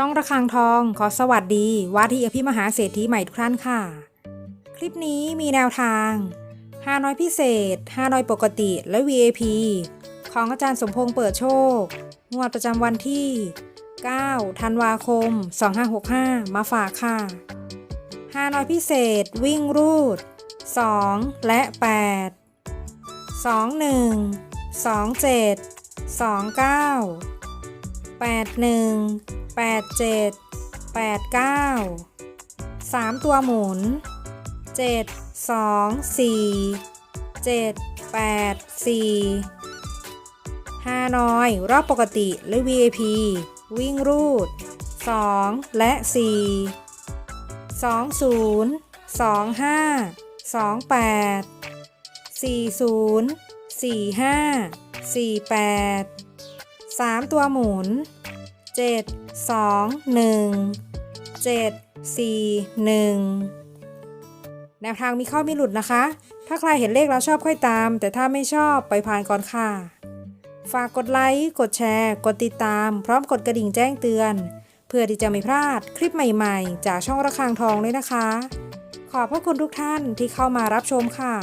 ช่องระฆังทองขอสวัสดีว่าที่อภิมหาเศรษฐีใหม่ทุกท่านค่ะ คลิปนี้มีแนวทาง5น้อยพิเศษ5น้อยปกติและ VAP ของอาจารย์สมพงษ์เปิดโชค งวดประจำวันที่ 9 ธันวาคม 2565 มาฝากค่ะ5น้อยพิเศษวิ่งรูด 2 และ 8 21 27 29 81 2 7 2 9แปดเจ็ดแปดเก้าสามตัวหมุนเจ็ดสองสี่เจ็ดแปดสี่ห้าน้อย รอบปกติและ VIP วิ่งรูดสองและสี่สองศูนย์สองห้าสองแปดสี่ศูนย์สี่ห้าสี่แปดสามตัวหมุน เจ็ดสองหนึ่งเจ็ดสี่หนึ่งแนวทางมีข้ามีหลุดนะคะ ถ้าใครเห็นเลขแล้วชอบค่อยตาม แต่ถ้าไม่ชอบไปผ่านก่อนค่ะ ฝากกดไลค์ กดแชร์ กดติดตาม พร้อมกดกระดิ่งแจ้งเตือน เพื่อที่จะไม่พลาดคลิปใหม่ๆ จากช่องระฆังทองด้วยนะคะ ขอบพระคุณทุกท่านที่เข้ามารับชมค่ะ